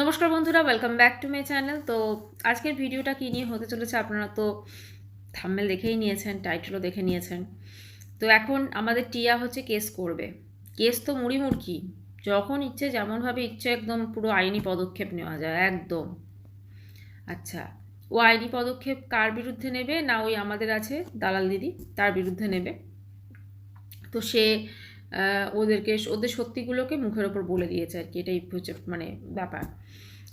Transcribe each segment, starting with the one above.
নমস্কার বন্ধুরা welcome back to my channel তো আজকের ভিডিওটা কী নিয়ে হতে চলেছে আপনারা তো থাম্বেল দেখেই নিয়েছেন টাইটেলও দেখে নিয়েছেন। তো এখন আমাদের টিয়া হচ্ছে কেস করবে। কেস তো মুড়ি মুড়কি যখন ইচ্ছে যেমনভাবে ইচ্ছে একদম পুরো আইনি পদক্ষেপ নেওয়া যায়, একদম। আচ্ছা ও আইনি পদক্ষেপ কার বিরুদ্ধে নেবে? না ওই আমাদের আছে, দালাল দিদি, তার বিরুদ্ধে নেবে। তো সে ওদেরকে, ওদের সত্যিগুলোকে মুখের ওপর বলে দিয়েছে আর কি, এটাই হচ্ছে মানে ব্যাপার।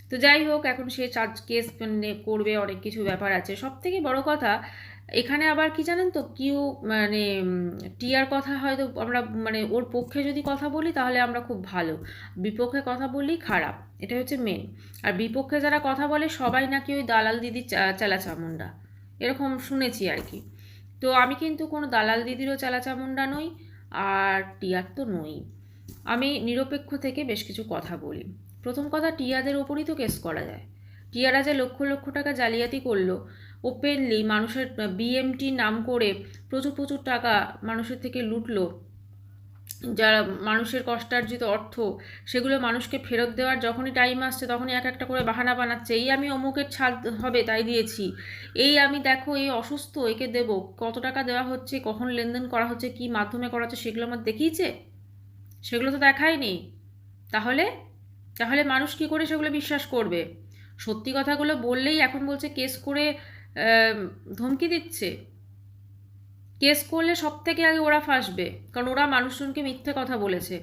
তো যাই হোক, এখন সে চার্জ কেস মানে করবে, অনেক কিছু ব্যাপার আছে। সব থেকে বড় কথা, এখানে আবার কি জানেন তো, কিউ মানে টিয়ার কথা হয়তো আমরা মানে ওর পক্ষে যদি কথা বলি, তাহলে আমরা খুব ভালো। বিপক্ষে কথা বললেই খারাপ, এটা হচ্ছে মেন আর বিপক্ষে যারা কথা বলে, সবাই নাকি ওই দালাল দিদি চালা চামুন্ডা এরকম শুনেছি আর কি। তো আমি কিন্তু কোনো দালাল দিদিরও চালা চামুন্ডা নই। আর টিয়ার তো নই। আমি নিরপেক্ষ থেকে বেশ কিছু কথা বলি। প্রথম কথা, টিয়াদের ওপরই তো কেস করা যায়। টিয়ারা যে লক্ষ লক্ষ টাকা জালিয়াতি করল ওপেনলি মানুষের বিএমটি নাম করে প্রচুর প্রচুর টাকা মানুষের থেকে লুটলো যারা মানুষের কষ্টার্জিত অর্থ, সেগুলো মানুষকে ফেরত দেওয়ার যখনই টাইম আসছে, তখনই এক একটা করে বাহানা বানাচ্ছে। এই আমি অমুকের ছাদ হবে, তাই দিয়েছি। এই আমি দেখো, এই অসুস্থ, একে দেবো। কত টাকা দেওয়া হচ্ছে, কখন লেনদেন করা হচ্ছে, কি মাধ্যমে করা হচ্ছে, সেগুলো আমার দেখিয়েছে? সেগুলো তো দেখায়নি তাহলে? তাহলে মানুষ কি করে সেগুলো বিশ্বাস করবে? সত্যি কথাগুলো বললেই এখন বলছে, কেস করে ধমকি দিচ্ছে। কেস করলে সব থেকে আগে ওরা ফাঁসবে। কারণ ওরা মানুষজনকে মিথ্যে কথা বলেছে।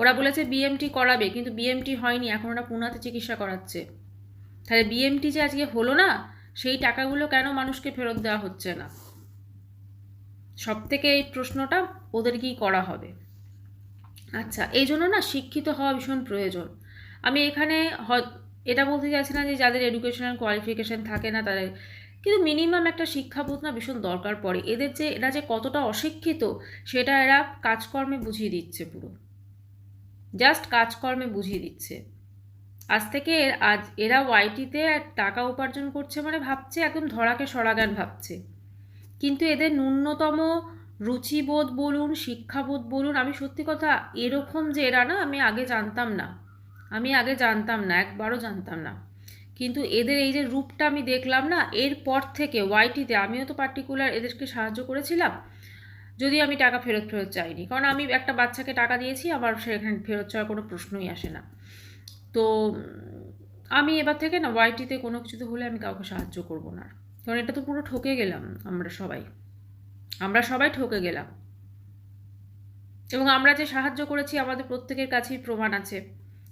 ওরা বলেছে বিএমটি করাবে, কিন্তু বিএমটি হয়নি, এখন ওরা পুনাতে চিকিৎসা করাচ্ছে। তাহলে বিএমটি যে আজকে হলো না, সেই টাকাগুলো কেন মানুষকে ফেরত দেওয়া হচ্ছে না? সব থেকে এই প্রশ্নটা ওদেরকেই করা হবে। আচ্ছা এই জন্য না শিক্ষিত হওয়া ভীষণ প্রয়োজন। আমি এখানে এটা বলতে চাইছি না যে যাদের এডুকেশনাল কোয়ালিফিকেশন থাকে না, তাদের কিন্তু মিনিমাম একটা শিক্ষাবোধ না ভীষণ দরকার পড়ে। এদের যে, এরা যে কতটা অশিক্ষিত, সেটা এরা কাজকর্মে বুঝিয়ে দিচ্ছে পুরো। জাস্ট কাজকর্মে বুঝিয়ে দিচ্ছে। আজ থেকে আজ এরা ওয়াইটিতে টাকা উপার্জন করছে মানে ভাবছে, একদম ধরাকে সরাগান ভাবছে। কিন্তু এদের ন্যূনতম রুচিবোধ বলুন, শিক্ষাবোধ বলুন, আমি সত্যি কথা এরকম যে এরা না, আমি আগে জানতাম না। আমি আগে জানতাম না, একবারও জানতাম না। কিন্তু এদের এই যে রূপটা আমি দেখলাম না এরপর থেকে ওয়াইটিতে আমিও তো পার্টিকুলার এদেরকে সাহায্য করেছিলাম। যদি আমি টাকা ফেরত ফেরত চাইনি, কারণ আমি একটা বাচ্চাকে টাকা দিয়েছি, আমার সেখানে ফেরত চাওয়ার কোনো প্রশ্নই আসে না। তো আমি এবার থেকে না ওয়াইটিতে কোনো কিছুতে হলে আমি কাউকে সাহায্য করব না কারণ এটা তো পুরো ঠকে গেলাম আমরা সবাই। আমরা সবাই ঠকে গেলাম। এবং আমরা যে সাহায্য করেছি, আমাদের প্রত্যেকের কাছেই প্রমাণ আছে।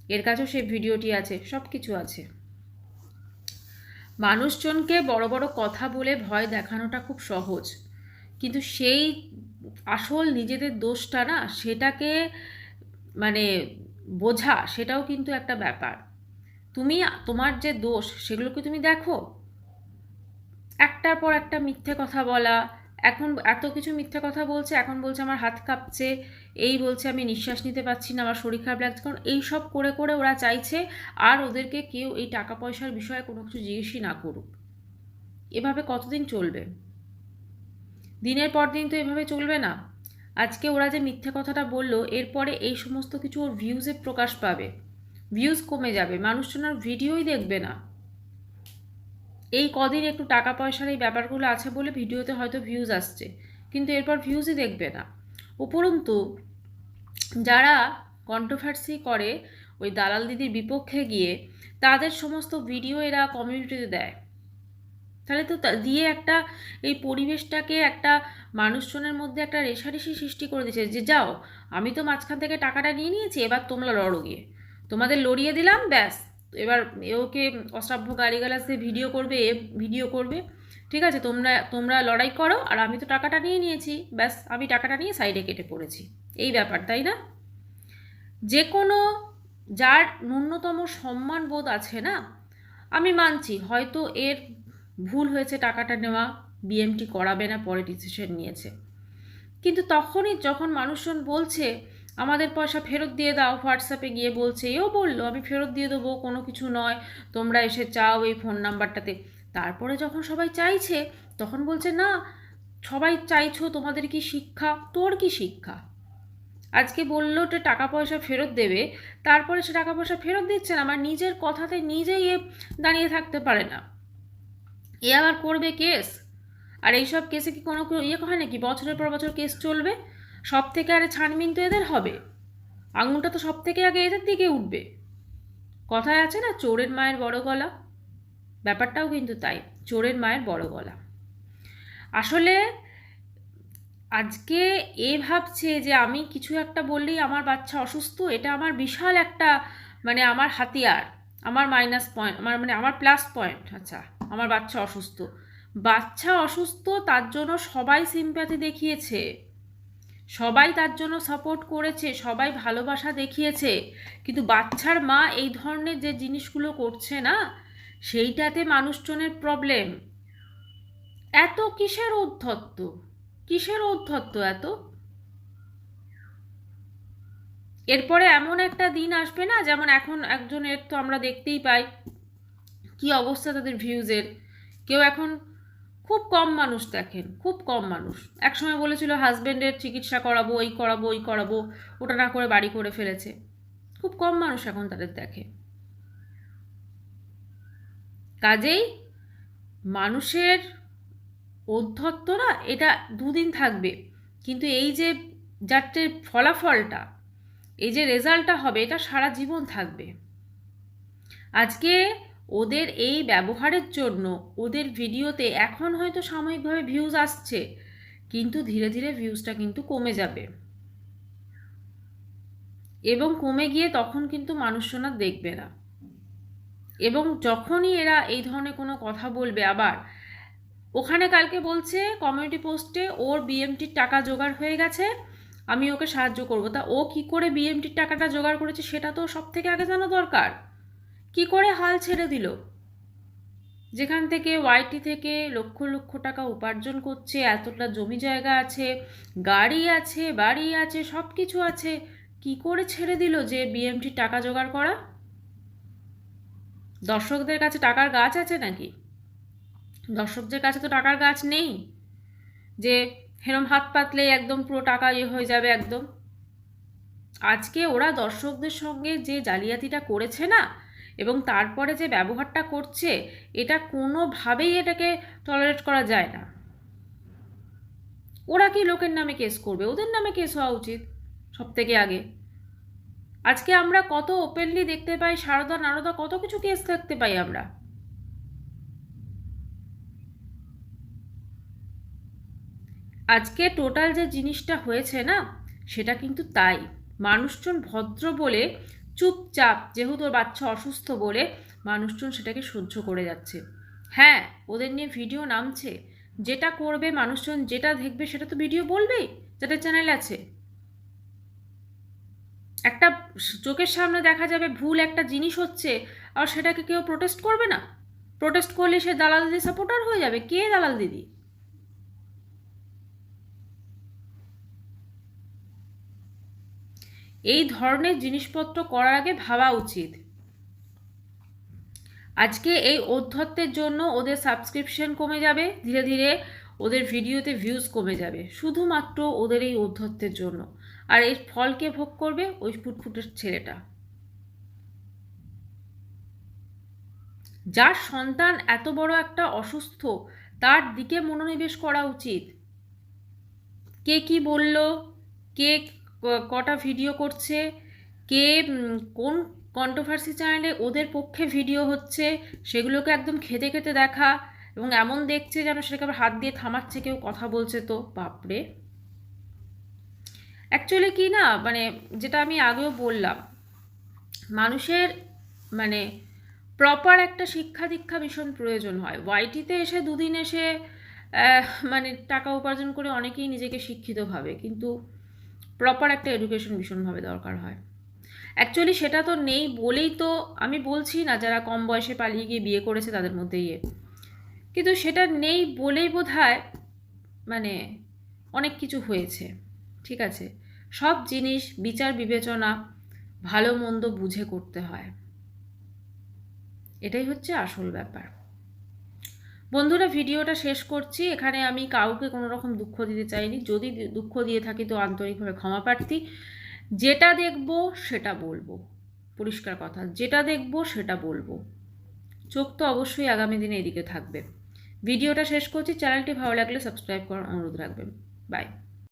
এর কাছেও সেই ভিডিওটি আছে সব কিছু আছে। মানুষজনকে বড় বড় কথা বলে ভয় দেখানোটা খুব সহজ। কিন্তু সেই আসল নিজেদের দোষটা না, সেটাকে মানে বোঝা, সেটাও কিন্তু একটা ব্যাপার। তুমি, তোমার যে দোষ সেগুলোকে তুমি দেখো? একটার পর একটা মিথ্যে কথা বলা, এখন এত কিছু মিথ্যে কথা বলছে, এখন বলছে আমার হাত কাঁপছে এই বলছে, আমি নিঃশ্বাস নিতে পারছি না, আমার শরীর খারাপ লাগছে। কারণ এই সব করে করে ওরা চাইছে আর ওদেরকে কেউ এই টাকা পয়সার বিষয়ে কোনো কিছু জিজ্ঞেসই না করুক। এভাবে কতদিন চলবে? দিনের পর দিন তো এভাবে চলবে না। আজকে ওরা যে মিথ্যে কথাটা বলল, এরপরে এই সমস্ত কিছু ওর ভিউজে প্রকাশ পাবে। ভিউজ কমে যাবে, মানুষজন আর ভিডিওই দেখবে না। এই কদিন একটু টাকা পয়সার এই ব্যাপারগুলো আছে বলে ভিডিওতে হয়তো ভিউজ আসছে, কিন্তু এরপর ভিউজই দেখবে না। উপরন্তু যারা কন্ট্রোভার্সি করে ওই দালাল দিদির বিপক্ষে গিয়ে, তাদের সমস্ত ভিডিও এরা কমিউনিটিতে দেয়। তাহলে তো দিয়ে একটা এই পরিবেশটাকে একটা মানুষজনের মধ্যে একটা রেশারেশি সৃষ্টি করে দিয়েছে যে, যাও, আমি তো মাঝখান থেকে টাকাটা নিয়ে নিয়েছি, এবার তোমরা লড়ো গিয়ে। তোমাদের লড়িয়ে দিলাম, ব্যাস। এবার ওকে অশ্রাব্য গালিগালাজ দিয়ে ভিডিও করবে, এ ভিডিও করবে। ঠিক আছে, তোমরা তোমরা লড়াই করো, আর আমি তো টাকাটা নিয়ে নিয়েছি, ব্যাস, আমি টাকাটা নিয়ে সাইডে কেটে পড়েছি। এই ব্যাপার, তাই না? যে কোনো যার ন্যূনতম সম্মান বোধ আছে না, আমি মানছি হয়তো এর ভুল হয়েছে টাকাটা নেওয়া, বিএমটি করাবে না, পরে ডিসিশন নিয়েছে। কিন্তু তখনই যখন মানুষজন বলছে, আমাদের পয়সা ফেরত দিয়ে দাও হোয়াটসঅ্যাপে গিয়ে বলছে, এও বলল, আমি ফেরত দিয়ে দেবো, কোনো কিছু নয়, তোমরা এসে চাও এই ফোন নাম্বারটাতে তারপরে যখন সবাই চাইছে, তখন বলছে, না, সবাই চাইছো তোমাদের কি শিক্ষা? তোর কি শিক্ষা? আজকে বলল যে টাকা পয়সা ফেরত দেবে, তারপরে সে টাকা পয়সা ফেরত দিচ্ছে না, আমার নিজের কথাতে নিজেই এ দাঁড়িয়ে থাকতে পারে না। এ আবার করবে কেস? আর এইসব কেসে কি কোনো ইয়ে হয় নাকি? বছরের পর বছর কেস চলবে? সব থেকে আরে ছানবিন তো এদের হবে। আঙুলটা তো সব থেকে আগে এদের দিকে উঠবে। কথায় আছে না, চোরের মায়ের বড় গলা? ব্যাপারটাও কিন্তু তাই, চোরের মায়ের বড় গলা। আসলে আজকে এ ভাবছে যে আমি কিছু একটা বললেই আমার বাচ্চা অসুস্থ, এটা আমার বিশাল একটা মানে আমার হাতিয়ার, আমার মাইনাস পয়েন্ট আমার মানে আমার প্লাস পয়েন্ট আচ্ছা আমার বাচ্চা অসুস্থ। বাচ্চা অসুস্থ তার জন্য সবাই সিম্প্যাথি দেখিয়েছে, সবাই তার জন্য সাপোর্ট করেছে, সবাই ভালোবাসা দেখিয়েছে, কিন্তু বাচ্চার মা এই ধরনের যে জিনিসগুলো করছে না, সেইটাতে মানুষজনের প্রবলেম এত কিসের উদ্ধত্ত কিসের ঔদ্ধত্য এত? এরপরে এমন একটা দিন আসবে না, যেমন এখন একজনের তো আমরা দেখতেই পাই, কি অবস্থা তাদের ভিউজের কেউ এখন খুব কম মানুষ দেখেন, খুব কম মানুষ। একসময় বলেছিল হাজব্যান্ডের চিকিৎসা করাবো ওই করাবো ওই করাবো, ওটা না করে বাড়ি করে ফেলেছে। খুব কম মানুষ এখন তাদের দেখে। কাজেই মানুষের ঔদ্ধত্য না এটা দুদিন থাকবে। কিন্তু এই যে যাতে ফলাফলটা, এই যে রেজাল্টটা হবে, এটা সারা জীবন থাকবে। আজকে ওদের এই ব্যবহারের জন্য, ওদের ভিডিওতে এখন হয়তো সাময়িকভাবে ভিউজ আসছে, কিন্তু ধীরে ধীরে ভিউজটা কিন্তু কমে যাবে। এবং কমে গিয়ে তখন কিন্তু মানুষজনা দেখবে না। এবং যখনই এরা এই ধরনের কোনো কথা বলবে আবার ওখানে কালকে বলছে কমিউনিটি পোস্টে ওর বিএমটির টাকা জোগাড় হয়ে গেছে, আমি ওকে সাহায্য করব। তা ও কি করে বিএমটির টাকাটা জোগাড় করেছে সেটা তো সব থেকে আগে জানা দরকার। কি করে হাল ছেড়ে দিল? যেখান থেকে ওয়াইটি থেকে লক্ষ লক্ষ টাকা উপার্জন করছে, এতটা জমি জায়গা আছে, গাড়ি আছে, বাড়ি আছে সব কিছু আছে, কি করে ছেড়ে দিল যে বিএমটির টাকা জোগাড় করা? দর্শকদের কাছে টাকার গাছ আছে নাকি? দর্শকদের কাছে তো টাকার গাছ নেই। যে হেরম হাত পাতলে একদম পুরো টাকা ইয়ে হয়ে যাবে একদম। আজকে ওরা দর্শকদের সঙ্গে যে জালিয়াতিটা করেছে না, এবং তারপরে যে ব্যবহারটা করছে, এটা কোনোভাবেই এটাকে টলারেট করা যায় না। ওরা কি লোকের নামে কেস করবে? ওদের নামে কেস হওয়া উচিত সব থেকে আগে। আজকে আমরা কত ওপেনলি দেখতে পাই, সারদা নারদা কত কিছু কেস দেখতে পাই আমরা। আজকে টোটাল যে জিনিসটা হয়েছে না, সেটা কিন্তু তাই। মানুষজন ভদ্র বলে, চুপচাপ যেহেতু বাচ্চা অসুস্থ বলে, মানুষজন সেটাকে সহ্য করে যাচ্ছে। হ্যাঁ ওদের নিয়ে ভিডিও নামছে। যেটা করবে মানুষজন, যেটা দেখবে সেটা তো ভিডিও বলবেই যেটা চ্যানেল আছে। একটা চোখের সামনে দেখা যাবে ভুল একটা জিনিস হচ্ছে আর সেটাকে কেউ প্রোটেস্ট করবে না। প্রোটেস্ট করলে সে দালাল দিদি সাপোর্টার হয়ে যাবে। কে দালাল দিদি? এই ধরনের জিনিসপত্র করার আগে ভাবা উচিত। আজকে এই অধ্যত্বের জন্য ওদের সাবস্ক্রিপশন কমে যাবে, ধীরে ধীরে ওদের ভিডিওতে ভিউজ কমে যাবে, শুধুমাত্র ওদের এই অধ্যত্বের জন্য। আর এর ফলকে ভোগ করবে? ওই ফুটফুটের ছেলেটা। যার সন্তান এত বড় একটা অসুস্থ, তার দিকে মনোনিবেশ করা উচিত। কে কি বলল? কে কটা ভিডিও করছে, কে কোন কন্ট্রোভার্সি চ্যানেলে ওদের পক্ষে ভিডিও হচ্ছে, সেগুলোকে একদম খেতে খেতে দেখা এবং এমন দেখছে যেন সেটাকে আবার হাত দিয়ে থামাচ্ছে, কেউ কথা বলছে তো, বাপরে। অ্যাকচুয়ালি কি না মানে যেটা আমি আগেও বললাম, মানুষের মানে প্রপার একটা শিক্ষা দীক্ষা ভীষণ প্রয়োজন হয়। ওয়াইটিতে এসে দুদিন এসে মানে টাকা উপার্জন করে অনেকেই নিজেকে শিক্ষিত ভাবে। কিন্তু প্রপার একটা এডুকেশন ভীষণভাবে দরকার হয়। অ্যাকচুয়ালি সেটা তো নেই বলেই তো আমি বলছি না, যারা কম বয়সে পালিয়ে গিয়ে বিয়ে করেছে তাদের মধ্যে ইয়ে। কিন্তু সেটা নেই বলেই বোধ মানে অনেক কিছু হয়েছে, ঠিক আছে? সব জিনিস বিচার বিবেচনা, ভালো মন্দ বুঝে করতে হয়। এটাই হচ্ছে আসল ব্যাপার। বন্ধুরা, ভিডিওটা শেষ করছি। এখানে আমি কাউকে কোনো রকম দুঃখ দিতে চাইনি। যদি দুঃখ দিয়ে থাকি তো আন্তরিকভাবে ক্ষমা প্রার্থী। যেটা দেখব, সেটা বলব। পরিষ্কার কথা, যেটা দেখব, সেটা বলব। চোখ তো অবশ্যই আগামী দিনে এদিকে থাকবে। ভিডিওটা শেষ করছি। চ্যানেলটি ভালো লাগলে সাবস্ক্রাইব করার অনুরোধ রাখবেন। বাই।